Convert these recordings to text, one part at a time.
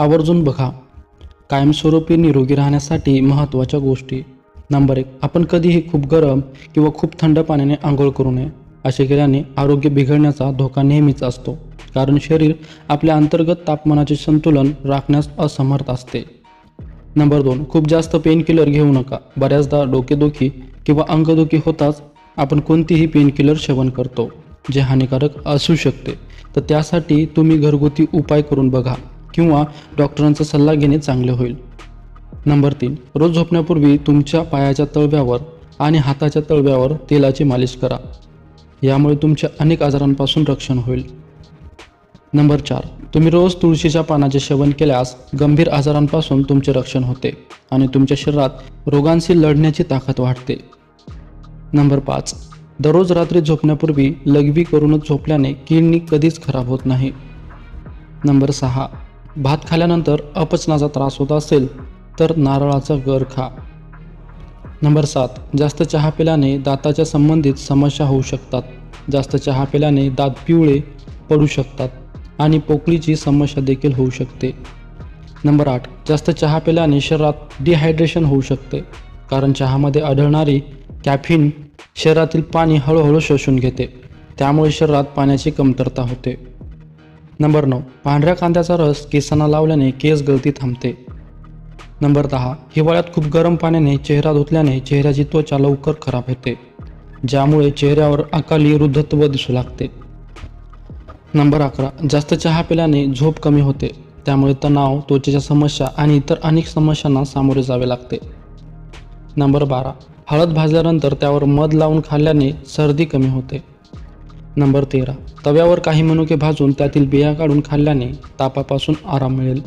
आवर्जून बघा. कायमस्वरूपी निरोगी राहण्यासाठी महत्त्वाच्या गोष्टी. नंबर एक आपण कधीही खूप गरम किंवा खूप थंड पाण्याने आंघोळ करू नये असे केल्याने आरोग्य बिघडण्याचा धोका नेहमीच असतो. कारण शरीर आपल्या अंतर्गत तापमानाचे संतुलन राखण्यास असमर्थ असते. नंबर दोन खूप जास्त पेनकिलर घेऊ नका. बऱ्याचदा डोकेदुखी किंवा अंगदुखी होताच आपण कोणतीही पेनकिलर सेवन करतो जे हानिकारक असू शकते. तर त्यासाठी तुम्ही घरगुती उपाय करून बघा. किंवा डॉक्टरांचा सल्ला घेणे चांगले होईल. नंबर तीन रोज झोपण्यापूर्वी तुमच्या पायाच्या तळव्यावर आणि हाताच्या तळव्यावर तेलाची मालिश करा. यामुळे तुमच्या अनेक आजारांपासून रक्षण होईल. नंबर चार तुम्ही रोज तुळशीच्या पानाचे सेवन केल्यास गंभीर आजारांपासून तुमचे रक्षण होते आणि तुमच्या शरीरात रोगांशी लढण्याची ताकद वाढते. नंबर पाच दररोज रात्री झोपण्यापूर्वी लघवी करूनच झोपल्याने किडनी कधीच खराब होत नाही. नंबर सहा भात खाल्यानंतर अपचनाचा त्रास होत असेल तर नारळाचा गर खा. नंबर सात जास्त चहा पिल्याने दाताच्या संबंधित समस्या होऊ शकतात. जास्त चहा पिल्याने दात पिवळे पडू शकतात आणि पोकळीची समस्या देखील होऊ शकते. नंबर आठ जास्त चहा पिल्याने शरीरात डिहायड्रेशन होऊ शकते कारण चहामध्ये आढळणारी कॅफिन शरीरातील पाणी हळूहळू शोषून घेते. त्यामुळे शरीरात पाण्याची कमतरता होते. नंबर नऊ. पांढऱ्या कांद्याचा रस केसांना लावल्याने केस गळती थांबते. नंबर दहा. हिवाळ्यात खूप गरम पाण्याने चेहरा धुतल्याने चेहऱ्याची त्वचा लवकर खराब होते. ज्यामुळे चेहऱ्यावर अकाली वृद्धत्व दिसू लागते. नंबर अकरा. जास्त चहा पिल्याने झोप कमी होते. त्यामुळे तणाव त्वचेच्या समस्या आणि इतर अनेक समस्यांना सामोरे जावे लागते. नंबर बारा. हळद भाजल्यानंतर त्यावर मध लावून खाल्ल्याने सर्दी कमी होते. नंबर तेरा. तव्यावर काही मनुके भाजून त्यातील बिया काढून खाल्ल्याने तापापासून आराम मिळेल.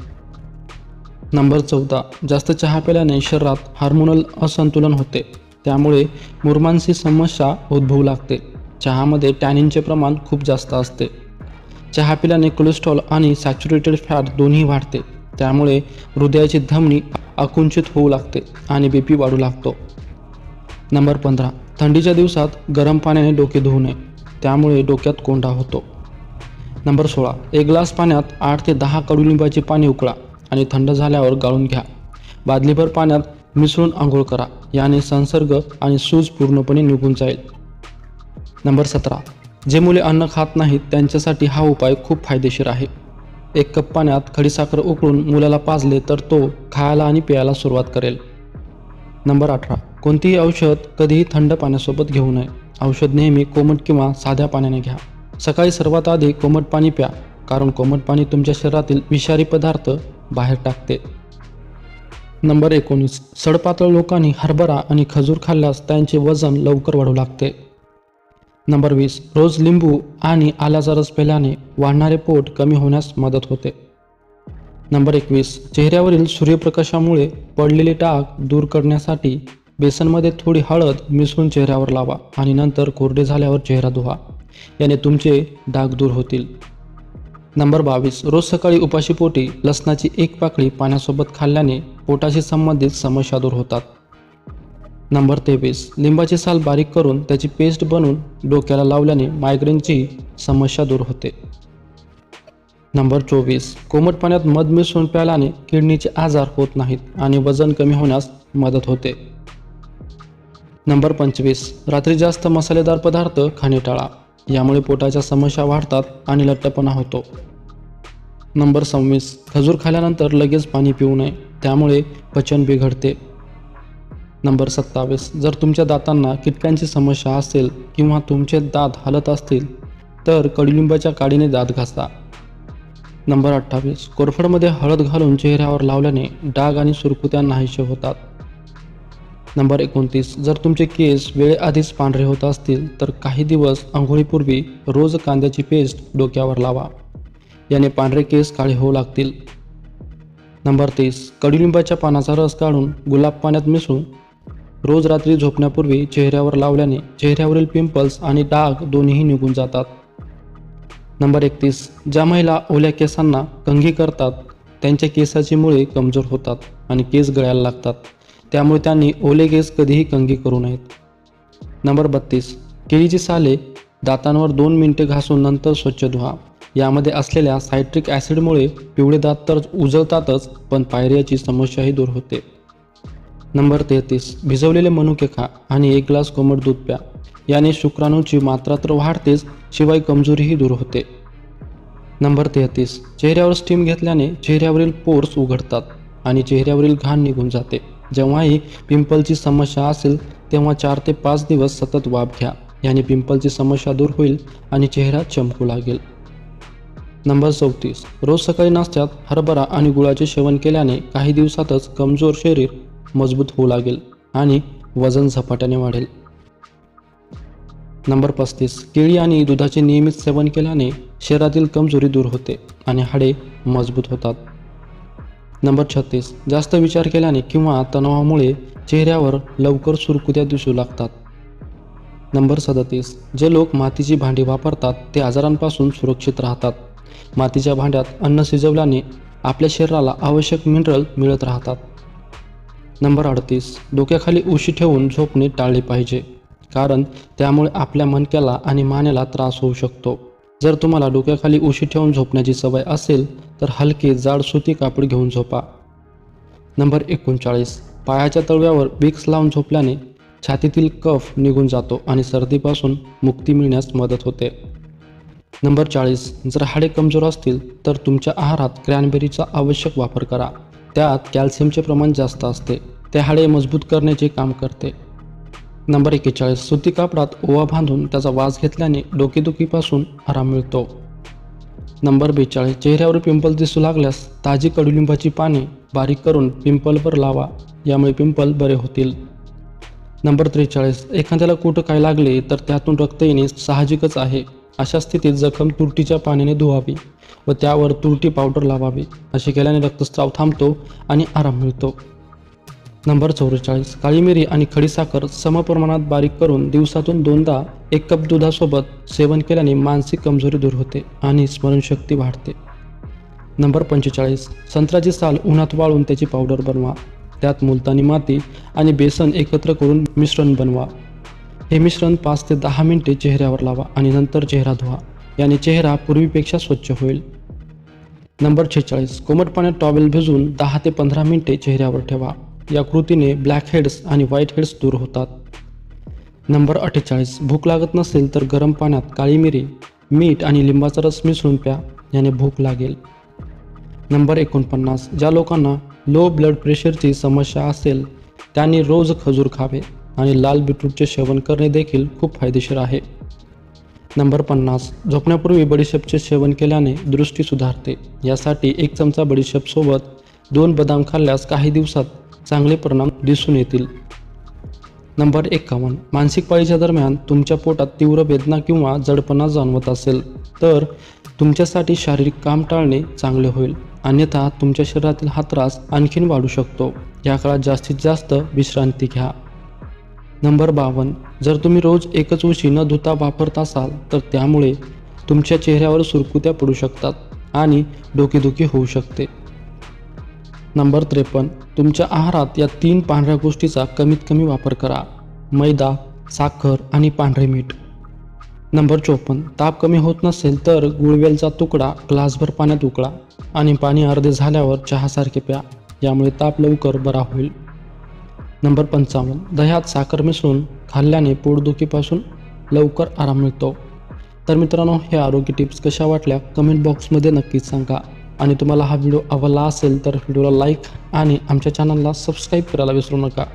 नंबर चौदा. जास्त चहा पिल्याने शरीरात हार्मोनल असंतुलन होते. त्यामुळे मुरमांसी समस्या उद्भवू लागते. चहामध्ये टॅनिनचे प्रमाण खूप जास्त असते. चहा पिल्याने कोलेस्ट्रॉल आणि सॅच्युरेटेड फॅट दोन्ही वाढते. त्यामुळे हृदयाची धमनी आकुंचित होऊ लागते आणि बी पी वाढू लागतो. नंबर पंधरा. थंडीच्या दिवसात गरम पाण्याने डोके धुवू नये. त्यामुळे डोक्यात कोंडा होतो. नंबर सोळा. एक ग्लास पाण्यात आठ ते दहा कडुलिंबाचे पाणी उकळा आणि थंड झाल्यावर गाळून घ्या. बादलीभर पाण्यात मिसळून आंघोळ करा. याने संसर्ग आणि सूज पूर्णपणे निघून जाईल. नंबर सतरा. जे मुले अन्न खात नाहीत त्यांच्यासाठी हा उपाय खूप फायदेशीर आहे. एक कप पाण्यात खडीसाखर उकळून मुलाला पाजले तर तो खायला आणि प्यायला सुरुवात करेल. नंबर अठरा. कोणतीही औषध कधीही थंड पाण्यासोबत घेऊ नये. औषध नेहमी कोमट किंवा साध्या पाण्याने घ्या. सकाळी सर्वात आधी कोमट पाणी प्या कारण कोमट पाणी तुमच्या शरीरातील विषारी पदार्थ बाहेर टाकते. नंबर एकोणीस. सडपातळ लोकांनी हरभरा आणि खजूर खाल्ल्यास त्यांचे वजन लवकर वाढू लागते. नंबर वीस. रोज लिंबू आणि आल्याचा रस प्याल्याने वाढणारे पोट कमी होण्यास मदत होते. नंबर एकवीस. चेहऱ्यावरील सूर्यप्रकाशामुळे पडलेले डाग दूर करण्यासाठी बेसनमध्ये थोडी हळद मिसळून चेहऱ्यावर लावा आणि नंतर कोरडे झाल्यावर चेहरा धुवा. याने तुमचे डाग दूर होतील. नंबर बावीस. रोज सकाळी उपाशीपोटी लसणाची एक पाकळी पाण्यासोबत खाल्ल्याने पोटाशी संबंधित समस्या दूर होतात. नंबर तेवीस. लिंबाची साल बारीक करून त्याची पेस्ट बनवून डोक्याला लावल्याने मायग्रेनची समस्या दूर होते. नंबर चोवीस. कोमट पाण्यात मध मिसळून प्यायल्याने किडनीचे आजार होत नाहीत आणि वजन कमी होण्यास मदत होते. नंबर पंचवीस. रात्री जास्त मसालेदार पदार्थ खाणे टाळा. यामुळे पोटाच्या समस्या वाढतात आणि लठ्ठपणा होतो. नंबर सव्वीस. खजूर खाल्यानंतर लगेच पाणी पिऊ नये. त्यामुळे पचन बिघडते. नंबर सत्तावीस. जर तुमच्या दातांना कीटकांची समस्या असेल किंवा तुमचे दात हलत असतील तर कडुलिंबाच्या काडीने दात घासा. नंबर अठ्ठावीस. कोरफडमध्ये हळद घालून चेहऱ्यावर लावल्याने डाग आणि सुरकुत्या नाहीसे होतात. नंबर एकोणतीस. जर तुमचे केस वेळेआधीच पांढरे होत असतील तर काही दिवस आंघोळीपूर्वी रोज कांद्याची पेस्ट डोक्यावर लावा. याने पांढरे केस काळे होऊ लागतील. नंबर तीस. कडुलिंबाच्या पानाचा रस काढून गुलाब पाण्यात मिसळून रोज रात्री झोपण्यापूर्वी चेहऱ्यावर लावल्याने चेहऱ्यावरील पिंपल्स आणि डाग दोन्हीही निघून जातात. नंबर एकतीस. ज्या महिला ओल्या केसांना कंघी करतात त्यांच्या केसाची मुळे कमजोर होतात आणि केस गळायला लागतात. त्यामुळे त्यांनी ओले केस कधीही कंगी करू नयेत. नंबर बत्तीस. केळीची साले दातांवर दोन मिनिटे घासून नंतर स्वच्छ धुवा. यामध्ये असलेल्या सायट्रिक ॲसिडमुळे पिवळे दात तर उजळतातच पण पायरियाची समस्याही दूर होते. नंबर तेहतीस. भिजवलेले मनुके खा आणि एक ग्लास कोमट दूध प्या. याने शुक्राणूंची मात्रा तर वाढतेच शिवाय कमजोरीही दूर होते. नंबर तेहतीस. चेहऱ्यावर स्टीम घेतल्याने चेहऱ्यावरील पोर्स उघडतात आणि चेहऱ्यावरील घाण निघून जाते. जेव्हाही पिंपलची समस्या असेल तेव्हा चार ते पाच दिवस सतत वाफ घ्या. याने पिंपलची समस्या दूर होईल आणि चेहरा चमकू लागेल. नंबर चौतीस. रोज सकाळी नाश्त्यात हरभरा आणि गुळाचे सेवन केल्याने काही दिवसातच कमजोर शरीर मजबूत होऊ लागेल आणि वजन झपाट्याने वाढेल. नंबर पस्तीस. केळी आणि दुधाचे नियमित सेवन केल्याने शरीरातील कमजोरी दूर होते आणि हाडे मजबूत होतात. नंबर छत्तीस. जास्त विचार केल्याने किंवा तणावामुळे चेहऱ्यावर लवकर सुरकुत्या दिसू लागतात. नंबर सदतीस. जे लोक मातीची भांडी वापरतात ते आजारांपासून सुरक्षित राहतात. मातीच्या भांड्यात अन्न शिजवल्याने आपल्या शरीराला आवश्यक मिनरल मिळत राहतात. नंबर अडतीस. डोक्याखाली उशी ठेवून झोपणे टाळले पाहिजे कारण त्यामुळे आपल्या मणक्याला आणि मानेला त्रास होऊ शकतो. जर तुम्हाला डोक्याखाली उशी ठेवून झोपण्याची सवय असेल तर हलके जाड सुती कापड घेऊन झोपा. नंबर एकोणचाळीस. पायाच्या तळव्यावर विक्स लावून झोपल्याने छातीतील कफ निघून जातो आणि सर्दीपासून मुक्ती मिळण्यास मदत होते. नंबर चाळीस. जर हाडे कमजोर असतील तर तुमच्या आहारात क्रॅनबेरीचा आवश्यक वापर करा. त्यात कॅल्शियमचे प्रमाण जास्त असते. ते हाडे मजबूत करण्याचे काम करते. नंबर एक्केचाळीस सुती कापडात ओवा बांधून त्याचा वास घेतल्याने डोकेदुखीपासून आराम मिळतो. नंबर बेचाळीस चेहऱ्यावर पिंपल दिसू लागल्यास ताजी कडुलिंबाची पाने बारीक करून पिंपलवर लावा यामुळे पिंपल बरे होतील. नंबर त्रेचाळीस एखाद्याला कुठं काय लागले तर त्यातून रक्त येणे साहजिकच आहे. अशा स्थितीत जखम तुरटीच्या पाण्याने धुवावी व त्यावर तुरटी पावडर लावावी. असे केल्याने रक्तस्राव थांबतो आणि आराम मिळतो. नंबर चौवेचाळीस काळी मिरी आणि खडीसाखर समप्रमाणात बारीक करून दिवसातून दोनदा एक कप दुधासोबत सेवन केल्याने मानसिक कमजोरी दूर होते आणि स्मरणशक्ती वाढते. नंबर पंचेचाळीस संत्र्याची साल उन्हात वाळून त्याची पावडर बनवा. त्यात मुलतानी माती आणि बेसन एकत्र करून मिश्रण बनवा. हे मिश्रण पाच ते दहा मिनिटे चेहऱ्यावर लावा आणि नंतर चेहरा धुवा. याने चेहरा पूर्वीपेक्षा स्वच्छ होईल. नंबर छेचाळीस कोमट पाण्यात टॉवेल भिजवून दहा ते पंधरा मिनिटे चेहऱ्यावर ठेवा. या कृतीने ब्लॅक हेड्स आणि व्हाईट हेड्स दूर होतात. नंबर अठ्ठेचाळीस. भूक लागत नसेल तर गरम पाण्यात काळी मिरी मीठ आणि लिंबाचा रस मिसळून प्या याने भूक लागेल. नंबर एकोणपन्नास. ज्या लोकांना लो ब्लड प्रेशरची समस्या असेल त्यांनी रोज खजूर खावे आणि लाल बीटरूटचे सेवन करणे देखील खूप फायदेशीर आहे. नंबर पन्नास. झोपण्यापूर्वी बडीशेपचे सेवन केल्याने दृष्टी सुधारते. यासाठी एक चमचा बडीशेपसोबत दोन बदाम खाल्ल्यास काही दिवसात चांगले परिणाम दिसून येतील. नंबर एकावन्न. मानसिक पाळीच्या दरम्यान तुमच्या पोटात तीव्र वेदना किंवा जडपणा जाणवत असेल तर तुमच्यासाठी शारीरिक काम टाळणे चांगले होईल. अन्यथा तुमच्या शरीरातील हा त्रास आणखीन वाढू शकतो. या काळात जास्तीत जास्त विश्रांती घ्या. नंबर बावन्न. जर तुम्ही रोज एकच उशी न धुता वापरत असाल तर त्यामुळे तुमच्या चेहऱ्यावर सुरकुत्या पडू शकतात आणि डोकेदुखी होऊ शकते. नंबर त्रेपन्न तुमच्या आहारात या तीन पांढऱ्या गोष्टीचा कमीत कमी वापर करा. मैदा साखर आणि पांढरे मीठ. नंबर चोपन्न ताप कमी होत नसेल तर गुळवेलचा तुकडा ग्लासभर पाण्यात उकळा आणि पाणी अर्धे झाल्यावर चहासारखे प्या. यामुळे ताप लवकर बरा होईल. नंबर पंचावन्न दह्यात साखर मिसळून खाल्ल्याने पोटदुखीपासून लवकर आराम मिळतो. तर मित्रांनो हे आरोग्य टिप्स कशा वाटल्या? कमेंट बॉक्समध्ये नक्कीच सांगा. आणि तुम्हाला हा व्हिडिओ आवडला असेल तर व्हिडिओला लाईक आणि आमच्या चॅनलला सबस्क्राईब करायला विसरू नका.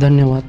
धन्यवाद.